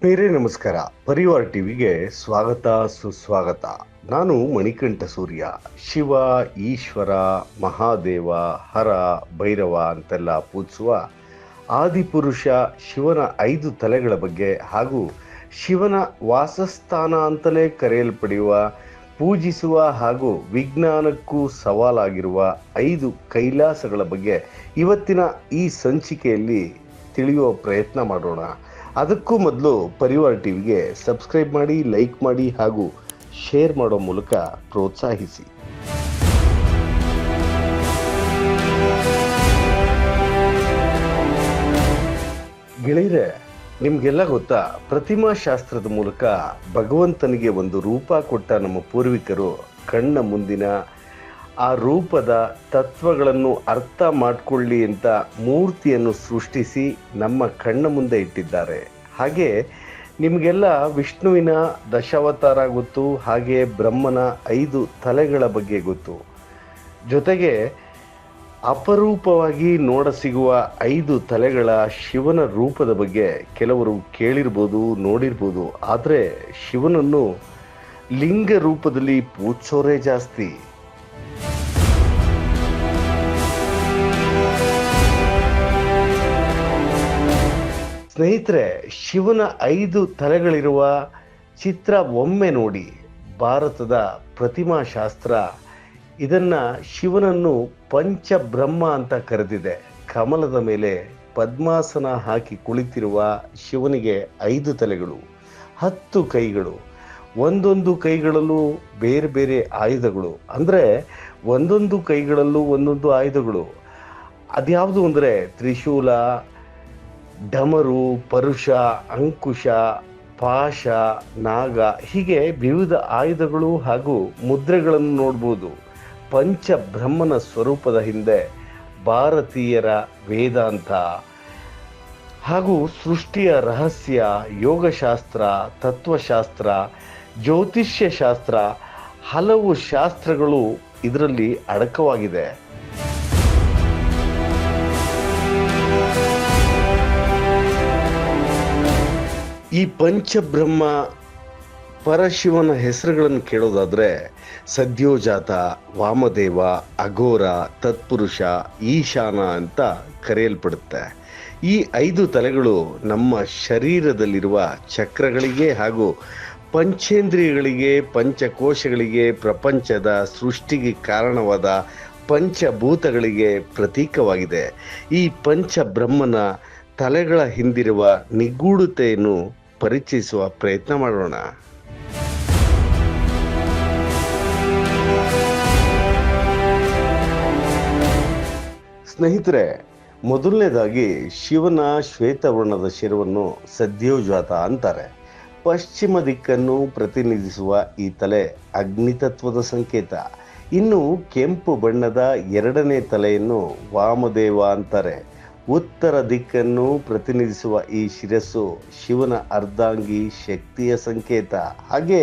ಆತ್ಮೀಯರೇ ನಮಸ್ಕಾರ. ಪರಿವಾರ ಟಿವಿಗೆ ಸ್ವಾಗತ, ಸುಸ್ವಾಗತ. ನಾನು ಮಣಿಕಂಠ ಸೂರ್ಯ. ಶಿವ, ಈಶ್ವರ, ಮಹಾದೇವ, ಹರ, ಭೈರವ ಅಂತೆಲ್ಲ ಪೂಜಿಸುವ ಆದಿಪುರುಷ ಶಿವನ ಐದು ತಲೆಗಳ ಬಗ್ಗೆ ಹಾಗೂ ಶಿವನ ವಾಸಸ್ಥಾನ ಅಂತಲೇ ಕರೆಯಲ್ಪಡೆಯುವ ಪೂಜಿಸುವ ಹಾಗೂ ವಿಜ್ಞಾನಕ್ಕೂ ಸವಾಲಾಗಿರುವ ಐದು ಕೈಲಾಸಗಳ ಬಗ್ಗೆ ಇವತ್ತಿನ ಈ ಸಂಚಿಕೆಯಲ್ಲಿ ತಿಳಿಯುವ ಪ್ರಯತ್ನ ಮಾಡೋಣ. ಅದಕ್ಕೂ ಮೊದಲು ಪರಿವಾರ ಟಿವಿಗೆ ಸಬ್ಸ್ಕ್ರೈಬ್ ಮಾಡಿ, ಲೈಕ್ ಮಾಡಿ ಹಾಗೂ ಶೇರ್ ಮಾಡೋ ಮೂಲಕ ಪ್ರೋತ್ಸಾಹಿಸಿ. ಗೆಳೆಯರೆ, ನಿಮಗೆಲ್ಲ ಗೊತ್ತಾ ಪ್ರತಿಮಾ ಶಾಸ್ತ್ರದ ಮೂಲಕ ಭಗವಂತನಿಗೆ ಒಂದು ರೂಪ ಕೊಟ್ಟ ನಮ್ಮ ಪೂರ್ವಿಕರು ಕಣ್ಣ ಮುಂದಿನ ಆ ರೂಪದ ತತ್ವಗಳನ್ನು ಅರ್ಥ ಮಾಡಿಕೊಳ್ಳಿ ಅಂತ ಮೂರ್ತಿಯನ್ನು ಸೃಷ್ಟಿಸಿ ನಮ್ಮ ಕಣ್ಣ ಮುಂದೆ ಇಟ್ಟಿದ್ದಾರೆ. ಹಾಗೆ ನಿಮಗೆಲ್ಲ ವಿಷ್ಣುವಿನ ದಶಾವತಾರ ಗೊತ್ತು, ಹಾಗೆ ಬ್ರಹ್ಮನ ಐದು ತಲೆಗಳ ಬಗ್ಗೆ ಗೊತ್ತು. ಜೊತೆಗೆ ಅಪರೂಪವಾಗಿ ನೋಡ ಸಿಗುವ ಐದು ತಲೆಗಳ ಶಿವನ ರೂಪದ ಬಗ್ಗೆ ಕೆಲವರು ಕೇಳಿರ್ಬೋದು, ನೋಡಿರ್ಬೋದು. ಆದರೆ ಶಿವನನ್ನು ಲಿಂಗ ರೂಪದಲ್ಲಿ ಪೂಜಿಸೋರೇ ಜಾಸ್ತಿ. ಸ್ನೇಹಿತರೆ, ಶಿವನ ಐದು ತಲೆಗಳಿರುವ ಚಿತ್ರ ಒಮ್ಮೆ ನೋಡಿ ಭಾರತದ ಪ್ರತಿಮಾ ಶಾಸ್ತ್ರ ಇದನ್ನ ಶಿವನನ್ನು ಪಂಚಬ್ರಹ್ಮ ಅಂತ ಕರೆದಿದೆ. ಕಮಲದ ಮೇಲೆ ಪದ್ಮಾಸನ ಹಾಕಿ ಕುಳಿತಿರುವ ಶಿವನಿಗೆ ಐದು ತಲೆಗಳು, ಹತ್ತು ಕೈಗಳು, ಒಂದೊಂದು ಕೈಗಳಲ್ಲೂ ಬೇರೆ ಬೇರೆ ಆಯುಧಗಳು. ಅಂದರೆ ಒಂದೊಂದು ಕೈಗಳಲ್ಲೂ ಒಂದೊಂದು ಆಯುಧಗಳು. ಅದ್ಯಾವುದು ಅಂದರೆ ತ್ರಿಶೂಲ ಡಮರು, ಪರುಷ, ಅಂಕುಶ, ಪಾಶ, ನಾಗ ಹೀಗೆ ವಿವಿಧ ಆಯುಧಗಳು ಹಾಗೂ ಮುದ್ರೆಗಳನ್ನು ನೋಡ್ಬೋದು. ಪಂಚ ಬ್ರಹ್ಮನ ಸ್ವರೂಪದ ಹಿಂದೆ ಭಾರತೀಯರ ವೇದಾಂತ ಹಾಗೂ ಸೃಷ್ಟಿಯ ರಹಸ್ಯ, ಯೋಗಶಾಸ್ತ್ರ, ತತ್ವಶಾಸ್ತ್ರ ಜ್ಯೋತಿಷ್ಯ ಶಾಸ್ತ್ರ ಹಲವು ಶಾಸ್ತ್ರಗಳು ಇದರಲ್ಲಿ ಅಡಕವಾಗಿದೆ. ಈ ಪಂಚಬ್ರಹ್ಮ ಪರಶಿವನ ಹೆಸರುಗಳನ್ನು ಕೇಳೋದಾದರೆ ಸದ್ಯೋಜಾತ, ವಾಮದೇವ, ಅಘೋರ, ತತ್ಪುರುಷ, ಈಶಾನ ಅಂತ ಕರೆಯಲ್ಪಡುತ್ತೆ. ಈ ಐದು ತಲೆಗಳು ನಮ್ಮ ಶರೀರದಲ್ಲಿರುವ ಚಕ್ರಗಳಿಗೆ ಹಾಗೂ ಪಂಚೇಂದ್ರಿಯಗಳಿಗೆ, ಪಂಚಕೋಶಗಳಿಗೆ, ಪ್ರಪಂಚದ ಸೃಷ್ಟಿಗೆ ಕಾರಣವಾದ ಪಂಚಭೂತಗಳಿಗೆ ಪ್ರತೀಕವಾಗಿದೆ. ಈ ಪಂಚಬ್ರಹ್ಮನ ತಲೆಗಳ ಹಿಂದಿರುವ ನಿಗೂಢತೆಯನ್ನು ಪರಿಚಯಿಸುವ ಪ್ರಯತ್ನ ಮಾಡೋಣ. ಸ್ನೇಹಿತರೆ, ಮೊದಲನೇದಾಗಿ ಶಿವನ ಶ್ವೇತವರ್ಣದ ಶಿರವನ್ನು ಸದ್ಯೋಜಾತ ಅಂತಾರೆ. ಪಶ್ಚಿಮ ದಿಕ್ಕನ್ನು ಪ್ರತಿನಿಧಿಸುವ ಈ ತಲೆ ಅಗ್ನಿತತ್ವದ ಸಂಕೇತ. ಇನ್ನು ಕೆಂಪು ಬಣ್ಣದ ಎರಡನೇ ತಲೆಯನ್ನು ವಾಮದೇವ ಅಂತಾರೆ. ಉತ್ತರ ದಿಕ್ಕನ್ನು ಪ್ರತಿನಿಧಿಸುವ ಈ ಶಿರಸ್ಸು ಶಿವನ ಅರ್ಧಾಂಗಿ ಶಕ್ತಿಯ ಸಂಕೇತ. ಹಾಗೆ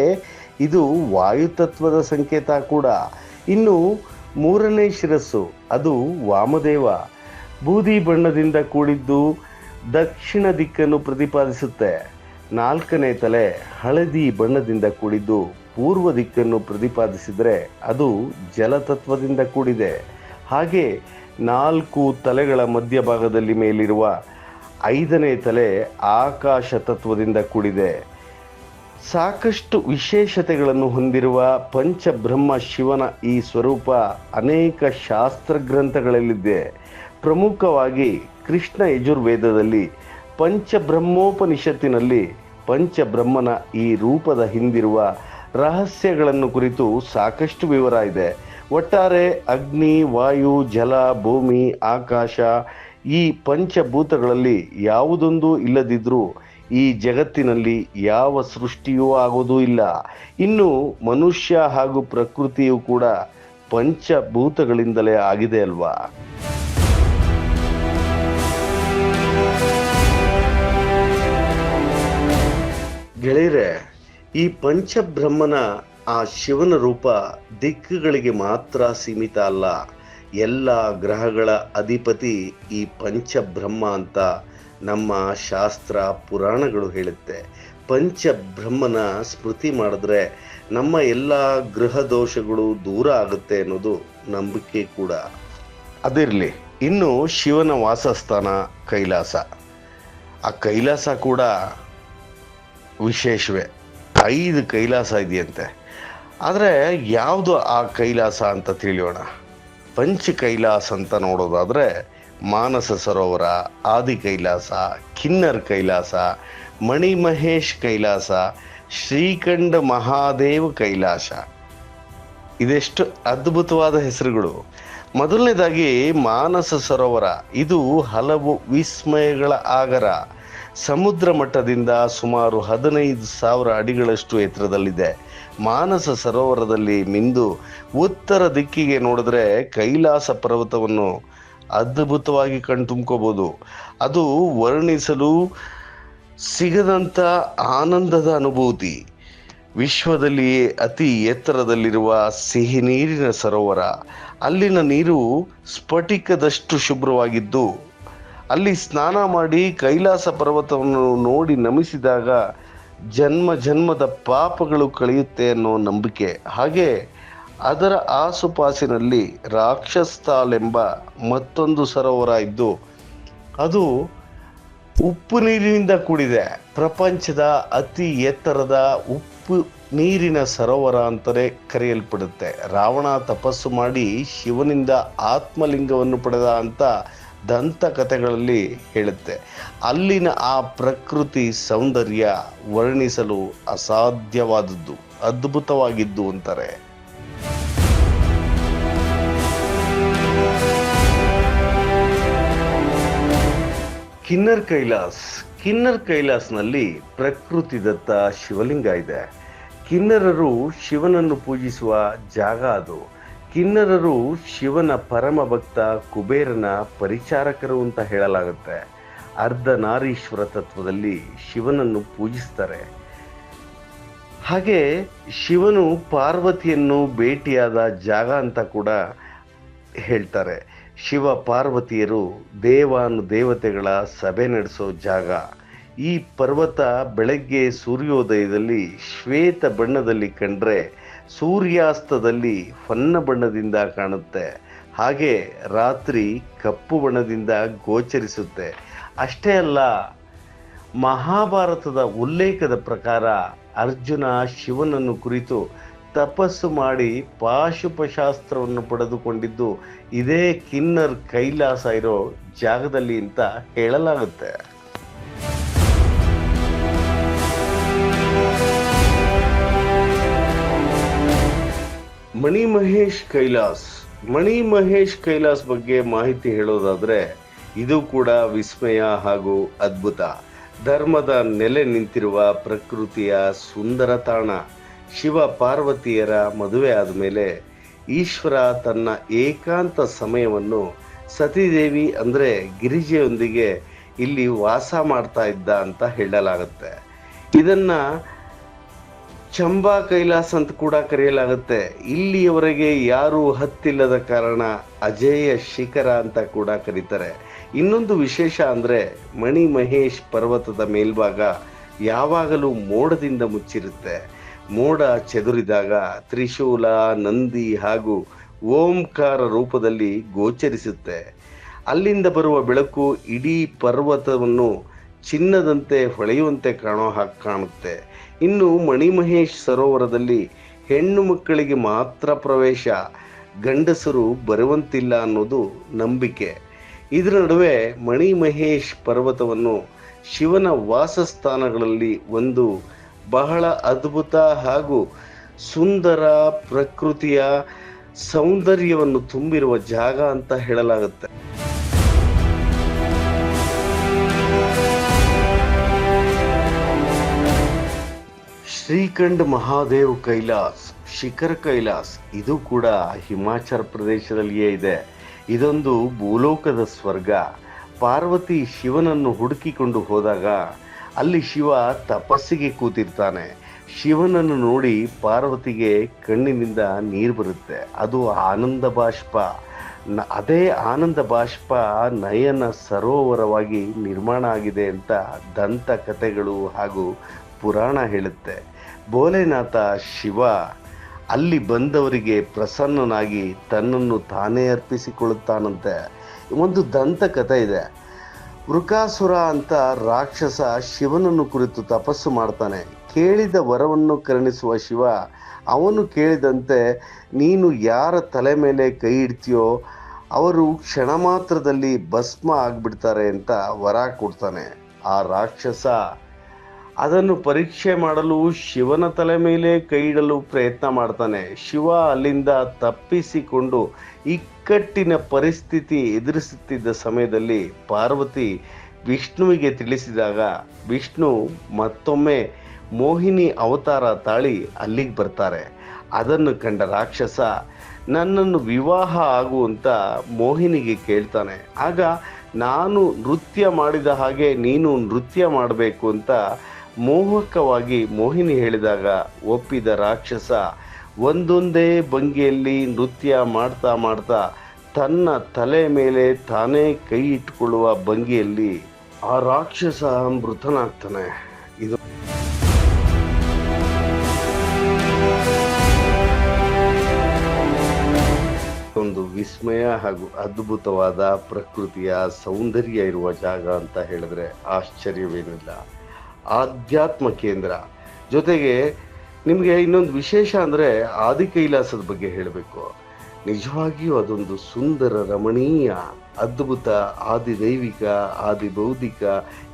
ಇದು ವಾಯುತತ್ವದ ಸಂಕೇತ ಕೂಡ. ಇನ್ನು ಮೂರನೇ ಶಿರಸ್ಸು, ಅದು ವಾಮದೇವ. ಬೂದಿ ಬಣ್ಣದಿಂದ ಕೂಡಿದ್ದು ದಕ್ಷಿಣ ದಿಕ್ಕನ್ನು ಪ್ರತಿಪಾದಿಸುತ್ತೆ. ನಾಲ್ಕನೇ ತಲೆ ಹಳದಿ ಬಣ್ಣದಿಂದ ಕೂಡಿದ್ದು ಪೂರ್ವ ದಿಕ್ಕನ್ನು ಪ್ರತಿಪಾದಿಸಿದರೆ ಅದು ಜಲತತ್ವದಿಂದ ಕೂಡಿದೆ. ಹಾಗೆ ನಾಲ್ಕು ತಲೆಗಳ ಮಧ್ಯಭಾಗದಲ್ಲಿ ಮೇಲಿರುವ ಐದನೇ ತಲೆ ಆಕಾಶ ತತ್ವದಿಂದ ಕೂಡಿದೆ. ಸಾಕಷ್ಟು ವಿಶೇಷತೆಗಳನ್ನು ಹೊಂದಿರುವ ಪಂಚಬ್ರಹ್ಮ ಶಿವನ ಈ ಸ್ವರೂಪ ಅನೇಕ ಶಾಸ್ತ್ರಗ್ರಂಥಗಳಲ್ಲಿದೆ. ಪ್ರಮುಖವಾಗಿ ಕೃಷ್ಣ ಯಜುರ್ವೇದದಲ್ಲಿ ಪಂಚಬ್ರಹ್ಮೋಪನಿಷತ್ತಿನಲ್ಲಿ ಪಂಚಬ್ರಹ್ಮನ ಈ ರೂಪದ ಹಿಂದಿರುವ ರಹಸ್ಯಗಳನ್ನು ಕುರಿತು ಸಾಕಷ್ಟು ವಿವರ ಇದೆ. ಒಟ್ಟಾರೆ ಅಗ್ನಿ, ವಾಯು, ಜಲ, ಭೂಮಿ, ಆಕಾಶ ಈ ಪಂಚಭೂತಗಳಲ್ಲಿ ಯಾವುದೊಂದು ಇಲ್ಲದಿದ್ದರೂ ಈ ಜಗತ್ತಿನಲ್ಲಿ ಯಾವ ಸೃಷ್ಟಿಯೂ ಆಗೋದೂ ಇಲ್ಲ. ಇನ್ನು ಮನುಷ್ಯ ಹಾಗೂ ಪ್ರಕೃತಿಯು ಕೂಡ ಪಂಚಭೂತಗಳಿಂದಲೇ ಆಗಿದೆ ಅಲ್ವಾ? ಗೆಳೆಯರೆ, ಈ ಪಂಚಬ್ರಹ್ಮನ ಆ ಶಿವನ ರೂಪ ದಿಕ್ಕುಗಳಿಗೆ ಮಾತ್ರ ಸೀಮಿತ ಅಲ್ಲ. ಎಲ್ಲ ಗ್ರಹಗಳ ಅಧಿಪತಿ ಈ ಪಂಚಬ್ರಹ್ಮ ಅಂತ ನಮ್ಮ ಶಾಸ್ತ್ರ ಪುರಾಣಗಳು ಹೇಳುತ್ತೆ. ಪಂಚಬ್ರಹ್ಮನ ಸ್ಮೃತಿ ಮಾಡಿದ್ರೆ ನಮ್ಮ ಎಲ್ಲ ಗೃಹ ದೋಷಗಳು ದೂರ ಆಗುತ್ತೆ ಅನ್ನೋದು ನಂಬಿಕೆ ಕೂಡ. ಅದಿರಲಿ, ಇನ್ನು ಶಿವನ ವಾಸಸ್ಥಾನ ಕೈಲಾಸ. ಆ ಕೈಲಾಸ ಕೂಡ ವಿಶೇಷವೇ. ಐದು ಕೈಲಾಸ ಇದೆಯಂತೆ. ಆದರೆ ಯಾವುದು ಆ ಕೈಲಾಸ ಅಂತ ತಿಳಿಯೋಣ? ಪಂಚ ಕೈಲಾಸ ಅಂತ ನೋಡೋದಾದರೆ ಮಾನಸ ಸರೋವರ, ಆದಿ ಕೈಲಾಸ, ಕಿನ್ನರ್ ಕೈಲಾಸ, ಮಣಿಮಹೇಶ್ ಕೈಲಾಸ, ಶ್ರೀಖಂಡ ಮಹಾದೇವ ಕೈಲಾಸ. ಇದೆಷ್ಟು ಅದ್ಭುತವಾದ ಹೆಸರುಗಳು. ಮೊದಲನೇದಾಗಿ ಮಾನಸ ಸರೋವರ. ಇದು ಹಲವು ವಿಸ್ಮಯಗಳ ಆಗರ. ಸಮುದ್ರ ಮಟ್ಟದಿಂದ ಸುಮಾರು ಹದಿನೈದು ಸಾವಿರ ಅಡಿಗಳಷ್ಟು ಎತ್ತರದಲ್ಲಿದೆ. ಮಾನಸ ಸರೋವರದಲ್ಲಿ ಮಿಂದು ಉತ್ತರ ದಿಕ್ಕಿಗೆ ನೋಡಿದ್ರೆ ಕೈಲಾಸ ಪರ್ವತವನ್ನು ಅದ್ಭುತವಾಗಿ ಕಣ್ತುಂಬ್ಕೋಬೋದು. ಅದು ವರ್ಣಿಸಲು ಸಿಗದಂಥ ಆನಂದದ ಅನುಭೂತಿ. ವಿಶ್ವದಲ್ಲಿಯೇ ಅತಿ ಎತ್ತರದಲ್ಲಿರುವ ಸಿಹಿ ನೀರಿನ ಸರೋವರ. ಅಲ್ಲಿನ ನೀರು ಸ್ಫಟಿಕದಷ್ಟು ಶುಭ್ರವಾಗಿದ್ದು, ಅಲ್ಲಿ ಸ್ನಾನ ಮಾಡಿ ಕೈಲಾಸ ಪರ್ವತವನ್ನು ನೋಡಿ ನಮಿಸಿದಾಗ ಜನ್ಮ ಜನ್ಮದ ಪಾಪಗಳು ಕಳೆಯುತ್ತೆ ಅನ್ನೋ ನಂಬಿಕೆ. ಹಾಗೆ ಅದರ ಆಸುಪಾಸಿನಲ್ಲಿ ರಾಕ್ಷಸ್ಥಾಲ್ ಮತ್ತೊಂದು ಸರೋವರ ಇದ್ದು, ಅದು ಉಪ್ಪು ನೀರಿನಿಂದ ಕೂಡಿದೆ. ಪ್ರಪಂಚದ ಅತಿ ಎತ್ತರದ ಉಪ್ಪು ನೀರಿನ ಸರೋವರ ಅಂತಲೇ ಕರೆಯಲ್ಪಡುತ್ತೆ. ರಾವಣ ತಪಸ್ಸು ಮಾಡಿ ಶಿವನಿಂದ ಆತ್ಮಲಿಂಗವನ್ನು ಪಡೆದ ಅಂತ ದಂತಕಥೆಗಳಲ್ಲಿ ಹೇಳುತ್ತೆ. ಅಲ್ಲಿನ ಆ ಪ್ರಕೃತಿ ಸೌಂದರ್ಯ ವರ್ಣಿಸಲು ಅಸಾಧ್ಯವಾದದ್ದು, ಅದ್ಭುತವಾಗಿದ್ದು ಅಂತಾರೆ. ಕಿನ್ನರ್ ಕೈಲಾಸ್, ಕಿನ್ನರ್ ಕೈಲಾಸ್ನಲ್ಲಿ ಪ್ರಕೃತಿ ದತ್ತ ಶಿವಲಿಂಗ ಇದೆ. ಕಿನ್ನರರು ಶಿವನನ್ನು ಪೂಜಿಸುವ ಜಾಗ ಅದು. ಕಿನ್ನರರು ಶಿವನ ಪರಮ ಭಕ್ತ, ಕುಬೇರನ ಪರಿಚಾರಕರು ಅಂತ ಹೇಳಲಾಗುತ್ತೆ. ಅರ್ಧ ನಾರೀಶ್ವರ ತತ್ವದಲ್ಲಿ ಶಿವನನ್ನು ಪೂಜಿಸ್ತಾರೆ. ಹಾಗೆ ಶಿವನು ಪಾರ್ವತಿಯನ್ನು ಭೇಟಿಯಾದ ಜಾಗ ಅಂತ ಕೂಡ ಹೇಳ್ತಾರೆ. ಶಿವ ಪಾರ್ವತಿಯರು ದೇವಾನು ದೇವತೆಗಳ ಸಭೆ ನಡೆಸೋ ಜಾಗ. ಈ ಪರ್ವತ ಬೆಳಗ್ಗೆ ಸೂರ್ಯೋದಯದಲ್ಲಿ ಶ್ವೇತ ಬಣ್ಣದಲ್ಲಿ ಕಂಡ್ರೆ ಸೂರ್ಯಾಸ್ತದಲ್ಲಿ ಹೊನ್ನ ಬಣ್ಣದಿಂದ ಕಾಣುತ್ತೆ. ಹಾಗೆ ರಾತ್ರಿ ಕಪ್ಪು ಬಣ್ಣದಿಂದ ಗೋಚರಿಸುತ್ತೆ. ಅಷ್ಟೇ ಅಲ್ಲ, ಮಹಾಭಾರತದ ಉಲ್ಲೇಖದ ಪ್ರಕಾರ ಅರ್ಜುನ ಶಿವನನ್ನು ಕುರಿತು ತಪಸ್ಸು ಮಾಡಿ ಪಾಶುಪಶಾಸ್ತ್ರವನ್ನು ಪಡೆದುಕೊಂಡಿದ್ದು ಇದೇ ಕಿನ್ನರ್ ಕೈಲಾಸ ಇರೋ ಜಾಗದಲ್ಲಿ ಅಂತ ಹೇಳಲಾಗುತ್ತೆ. ಮಣಿ ಮಹೇಶ್ ಕೈಲಾಸ್. ಮಣಿ ಮಹೇಶ್ ಕೈಲಾಸ್ ಬಗ್ಗೆ ಮಾಹಿತಿ ಹೇಳೋದಾದ್ರೆ, ಇದು ಕೂಡ ವಿಸ್ಮಯ ಹಾಗೂ ಅದ್ಭುತ. ಧರ್ಮದ ನೆಲೆ ನಿಂತಿರುವ ಪ್ರಕೃತಿಯ ಸುಂದರ ತಾಣ. ಶಿವ ಪಾರ್ವತಿಯರ ಮದುವೆ ಆದಮೇಲೆ ಈಶ್ವರ ತನ್ನ ಏಕಾಂತ ಸಮಯವನ್ನು ಸತೀದೇವಿ ಅಂದರೆ ಗಿರಿಜೆಯೊಂದಿಗೆ ಇಲ್ಲಿ ವಾಸ ಮಾಡ್ತಾ ಇದ್ದ ಅಂತ ಹೇಳಲಾಗುತ್ತೆ. ಇದನ್ನ ಚಂಬಾ ಕೈಲಾಸ ಅಂತ ಕೂಡ ಕರೆಯಲಾಗುತ್ತೆ. ಇಲ್ಲಿಯವರೆಗೆ ಯಾರೂ ಹತ್ತಿಲ್ಲದ ಕಾರಣ ಅಜೇಯ ಶಿಖರ ಅಂತ ಕೂಡ ಕರೀತಾರೆ. ಇನ್ನೊಂದು ವಿಶೇಷ ಅಂದರೆ ಮಣಿ ಮಹೇಶ್ ಪರ್ವತದ ಮೇಲ್ಭಾಗ ಯಾವಾಗಲೂ ಮೋಡದಿಂದ ಮುಚ್ಚಿರುತ್ತೆ. ಮೋಡ ಚದುರಿದಾಗ ತ್ರಿಶೂಲ, ನಂದಿ ಹಾಗೂ ಓಂಕಾರ ರೂಪದಲ್ಲಿ ಗೋಚರಿಸುತ್ತೆ. ಅಲ್ಲಿಂದ ಬರುವ ಬೆಳಕು ಇಡೀ ಪರ್ವತವನ್ನು ಚಿನ್ನದಂತೆ ಹೊಳೆಯುವಂತೆ ಕಾಣೋ ಹಾಗೆ ಕಾಣುತ್ತೆ. ಇನ್ನು ಮಣಿಮಹೇಶ್ ಸರೋವರದಲ್ಲಿ ಹೆಣ್ಣು ಮಕ್ಕಳಿಗೆ ಮಾತ್ರ ಪ್ರವೇಶ, ಗಂಡಸರು ಬರುವಂತಿಲ್ಲ ಅನ್ನೋದು ನಂಬಿಕೆ. ಇದರ ನಡುವೆ ಮಣಿಮಹೇಶ್ ಪರ್ವತವನ್ನು ಶಿವನ ವಾಸಸ್ಥಾನಗಳಲ್ಲಿ ಒಂದು ಬಹಳ ಅದ್ಭುತ ಹಾಗೂ ಸುಂದರ ಪ್ರಕೃತಿಯ ಸೌಂದರ್ಯವನ್ನು ತುಂಬಿರುವ ಜಾಗ ಅಂತ ಹೇಳಲಾಗುತ್ತೆ. ಶ್ರೀಖಂಡ್ ಮಹಾದೇವ್ ಕೈಲಾಸ್, ಶಿಖರ್ ಕೈಲಾಸ್, ಇದು ಕೂಡ ಹಿಮಾಚಲ ಪ್ರದೇಶದಲ್ಲಿಯೇ ಇದೆ. ಇದೊಂದು ಭೂಲೋಕದ ಸ್ವರ್ಗ. ಪಾರ್ವತಿ ಶಿವನನ್ನು ಹುಡುಕಿಕೊಂಡು ಹೋದಾಗ ಅಲ್ಲಿ ಶಿವ ತಪಸ್ಸಿಗೆ ಕೂತಿರ್ತಾನೆ. ಶಿವನನ್ನು ನೋಡಿ ಪಾರ್ವತಿಗೆ ಕಣ್ಣಿನಿಂದ ನೀರು ಬರುತ್ತೆ. ಅದು ಆನಂದ ಬಾಷ್ಪ. ಅದೇ ಆನಂದ ಬಾಷ್ಪ ನಯನ ಸರೋವರವಾಗಿ ನಿರ್ಮಾಣ ಆಗಿದೆ ಅಂತ ದಂತ ಕಥೆಗಳು ಹಾಗೂ ಪುರಾಣ ಹೇಳುತ್ತೆ. ಭೋಲೆನಾಥ ಶಿವ ಅಲ್ಲಿ ಬಂದವರಿಗೆ ಪ್ರಸನ್ನನಾಗಿ ತನ್ನನ್ನು ತಾನೇ ಅರ್ಪಿಸಿಕೊಳ್ಳುತ್ತಾನಂತೆ. ಒಂದು ದಂತ ಕಥೆ ಇದೆ. ವೃಕಾಸುರ ಅಂತ ರಾಕ್ಷಸ ಶಿವನನ್ನು ಕುರಿತು ತಪಸ್ಸು ಮಾಡ್ತಾನೆ. ಕೇಳಿದ ವರವನ್ನು ಕರುಣಿಸುವ ಶಿವ, ಅವನು ಕೇಳಿದಂತೆ, ನೀನು ಯಾರ ತಲೆ ಮೇಲೆ ಕೈ ಇಡ್ತೀಯೋ, ಅವರು ಕ್ಷಣ ಮಾತ್ರದಲ್ಲಿ ಭಸ್ಮ ಆಗ್ಬಿಡ್ತಾರೆ ಅಂತ ವರ ಕೊಡ್ತಾನೆ. ಆ ರಾಕ್ಷಸ ಅದನ್ನು ಪರೀಕ್ಷೆ ಮಾಡಲು ಶಿವನ ತಲೆ ಮೇಲೆ ಕೈ ಇಡಲು ಪ್ರಯತ್ನ ಮಾಡ್ತಾನೆ. ಶಿವ ಅಲ್ಲಿಂದ ತಪ್ಪಿಸಿಕೊಂಡು ಇಕ್ಕಟ್ಟಿನ ಪರಿಸ್ಥಿತಿ ಎದುರಿಸುತ್ತಿದ್ದ ಸಮಯದಲ್ಲಿ ಪಾರ್ವತಿ ವಿಷ್ಣುವಿಗೆ ತಿಳಿಸಿದಾಗ, ವಿಷ್ಣು, ಮತ್ತೊಮ್ಮೆ ಮೋಹಿನಿ ಅವತಾರ ತಾಳಿ ಅಲ್ಲಿಗೆ ಬರ್ತಾರೆ. ಅದನ್ನು ಕಂಡ ರಾಕ್ಷಸ ನನ್ನನ್ನು ವಿವಾಹ ಆಗುವಂತ ಮೋಹಿನಿಗೆ ಕೇಳ್ತಾನೆ. ಆಗ ನಾನು ನೃತ್ಯ ಮಾಡಿದ ಹಾಗೆ ನೀನು ನೃತ್ಯ ಮಾಡಬೇಕು ಅಂತ ಮೋಹಕವಾಗಿ ಮೋಹಿನಿ ಹೇಳಿದಾಗ, ಒಪ್ಪಿದ ರಾಕ್ಷಸ ಒಂದೊಂದೇ ಭಂಗಿಯಲ್ಲಿ ನೃತ್ಯ ಮಾಡ್ತಾ ಮಾಡ್ತಾ ತನ್ನ ತಲೆ ಮೇಲೆ ತಾನೇ ಕೈ ಇಟ್ಟುಕೊಳ್ಳುವ ಭಂಗಿಯಲ್ಲಿ ಆ ರಾಕ್ಷಸ ಮೃತನಾಗ್ತಾನೆ. ಇದು ಒಂದು ವಿಸ್ಮಯ ಹಾಗೂ ಅದ್ಭುತವಾದ ಪ್ರಕೃತಿಯ ಸೌಂದರ್ಯ ಇರುವ ಜಾಗ ಅಂತ ಹೇಳಿದ್ರೆ ಆಶ್ಚರ್ಯವೇನಿಲ್ಲ. ಆಧ್ಯಾತ್ಮ ಕೇಂದ್ರ. ಜೊತೆಗೆ ನಿಮಗೆ ಇನ್ನೊಂದು ವಿಶೇಷ ಅಂದರೆ ಆದಿ ಕೈಲಾಸದ ಬಗ್ಗೆ ಹೇಳಬೇಕು. ನಿಜವಾಗಿಯೂ ಅದೊಂದು ಸುಂದರ, ರಮಣೀಯ, ಅದ್ಭುತ, ಆದಿ ದೈವಿಕ, ಆದಿ ಬೌದ್ಧಿಕ,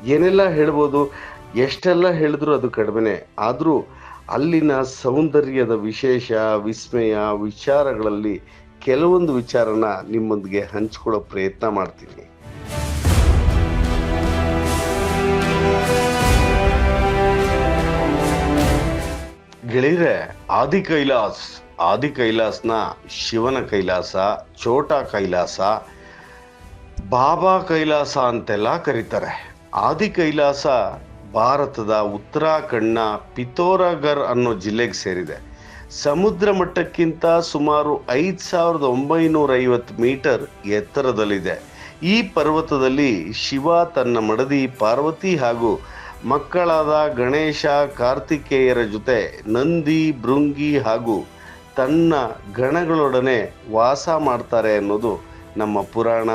ಏನೆಲ್ಲ ಹೇಳ್ಬೋದು, ಎಷ್ಟೆಲ್ಲ ಹೇಳಿದ್ರು ಅದು ಕಡಿಮೆನೆ. ಆದರೂ ಅಲ್ಲಿನ ಸೌಂದರ್ಯದ ವಿಶೇಷ, ವಿಸ್ಮಯ, ವಿಚಾರಗಳಲ್ಲಿ ಕೆಲವೊಂದು ವಿಚಾರನ ನಿಮ್ಮೊಂದಿಗೆ ಹಂಚ್ಕೊಳ್ಳೋ ಪ್ರಯತ್ನ ಮಾಡ್ತೀನಿ. ಗೆಳೆಯರೆ, ಆದಿ ಕೈಲಾಸ್, ಆದಿ ಕೈಲಾಸ್ನ ಶಿವನ ಕೈಲಾಸ ಚೋಟ ಕೈಲಾಸ, ಬಾಬಾ ಕೈಲಾಸ ಅಂತೆಲ್ಲ ಕರೀತಾರೆ. ಆದಿ ಕೈಲಾಸ ಭಾರತದ ಉತ್ತರಾಖಂಡ್ನ ಪಿತೋರಗರ್ ಅನ್ನೋ ಜಿಲ್ಲೆಗೆ ಸೇರಿದೆ. ಸಮುದ್ರ ಮಟ್ಟಕ್ಕಿಂತ ಸುಮಾರು ಐದು ಸಾವಿರದ ಒಂಬೈನೂರ ಐವತ್ತು ಮೀಟರ್ ಎತ್ತರದಲ್ಲಿದೆ. ಈ ಪರ್ವತದಲ್ಲಿ ಶಿವ ತನ್ನ ಮಡದಿ ಪಾರ್ವತಿ ಹಾಗೂ ಮಕ್ಕಳಾದ ಗಣೇಶ, ಕಾರ್ತಿಕೇಯರ ಜೊತೆ ನಂದಿ, ಭೃಂಗಿ ಹಾಗೂ ತನ್ನ ಗಣಗಳೊಡನೆ ವಾಸ ಮಾಡ್ತಾರೆ ಅನ್ನೋದು ನಮ್ಮ ಪುರಾಣ.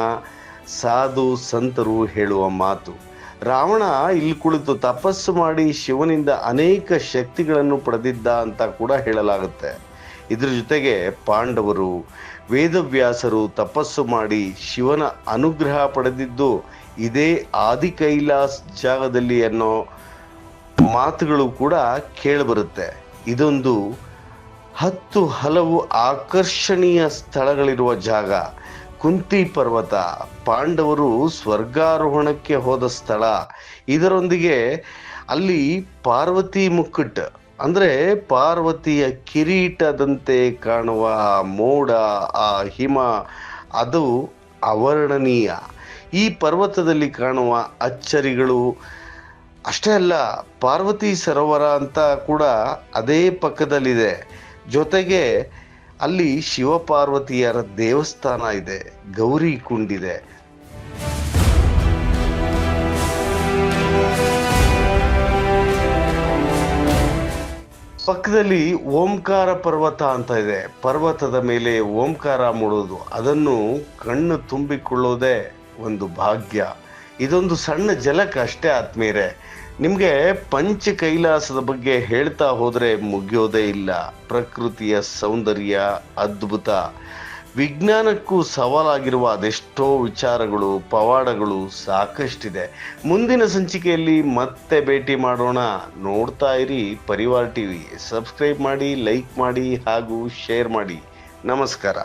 ಸಾಧು ಸಂತರು ಹೇಳುವ ಮಾತು. ರಾವಣ ಇಲ್ಲಿ ಕುಳಿತು ತಪಸ್ಸು ಮಾಡಿ ಶಿವನಿಂದ ಅನೇಕ ಶಕ್ತಿಗಳನ್ನು ಪಡೆದಿದ್ದ ಅಂತ ಕೂಡ ಹೇಳಲಾಗುತ್ತೆ. ಇದ್ರ ಜೊತೆಗೆ ಪಾಂಡವರು, ವೇದವ್ಯಾಸರು ತಪಸ್ಸು ಮಾಡಿ ಶಿವನ ಅನುಗ್ರಹ ಪಡೆದಿದ್ದು ಇದೇ ಆದಿ ಕೈಲಾಸ್ ಜಾಗದಲ್ಲಿ ಅನ್ನೋ ಮಾತುಗಳು ಕೂಡ ಕೇಳಿಬರುತ್ತೆ. ಇದೊಂದು ಹತ್ತು ಹಲವು ಆಕರ್ಷಣೀಯ ಸ್ಥಳಗಳಿರುವ ಜಾಗ. ಕುಂತಿ ಪರ್ವತ, ಪಾಂಡವರು ಸ್ವರ್ಗಾರೋಹಣಕ್ಕೆ ಹೋದ ಸ್ಥಳ. ಇದರೊಂದಿಗೆ ಅಲ್ಲಿ ಪಾರ್ವತಿ ಮುಕ್ಕುಟ್ ಅಂದರೆ ಪಾರ್ವತಿಯ ಕಿರೀಟದಂತೆ ಕಾಣುವ ಮೋಡ, ಆ ಹಿಮ, ಅದು ಅವರ್ಣನೀಯ ಈ ಪರ್ವತದಲ್ಲಿ ಕಾಣುವ ಅಚ್ಚರಿಗಳು ಅಷ್ಟೇ ಅಲ್ಲ, ಪಾರ್ವತಿ ಸರೋವರ ಅಂತ ಕೂಡ ಅದೇ ಪಕ್ಕದಲ್ಲಿದೆ. ಜೊತೆಗೆ ಅಲ್ಲಿ ಶಿವಪಾರ್ವತಿಯರ ದೇವಸ್ಥಾನ ಇದೆ, ಗೌರಿ ಕುಂಡಿದೆ. ಪಕ್ಕದಲ್ಲಿ ಓಂಕಾರ ಪರ್ವತ ಅಂತ ಇದೆ. ಪರ್ವತದ ಮೇಲೆ ಓಂಕಾರ ಮೂಡೋದು ಅದನ್ನು ಕಣ್ಣು ತುಂಬಿಕೊಳ್ಳೋದೇ ಒಂದು ಭಾಗ್ಯ. ಇದೊಂದು ಸಣ್ಣ ಜಲಕ ಅಷ್ಟೇ ಆತ್ಮೀಯರೆ. ನಿಮಗೆ ಪಂಚ ಕೈಲಾಸದ ಬಗ್ಗೆ ಹೇಳ್ತಾ ಹೋದರೆ ಮುಗಿಯೋದೇ ಇಲ್ಲ. ಪ್ರಕೃತಿಯ ಸೌಂದರ್ಯ ಅದ್ಭುತ. ವಿಜ್ಞಾನಕ್ಕೂ ಸವಾಲಾಗಿರುವ ಅದೆಷ್ಟೋ ವಿಚಾರಗಳು, ಪವಾಡಗಳು ಸಾಕಷ್ಟಿದೆ. ಮುಂದಿನ ಸಂಚಿಕೆಯಲ್ಲಿ ಮತ್ತೆ ಭೇಟಿ ಮಾಡೋಣ. ನೋಡ್ತಾ ಇರಿ ಪರಿವಾರ್ ಟಿವಿ. ಸಬ್ಸ್ಕ್ರೈಬ್ ಮಾಡಿ, ಲೈಕ್ ಮಾಡಿ ಹಾಗೂ ಶೇರ್ ಮಾಡಿ. ನಮಸ್ಕಾರ.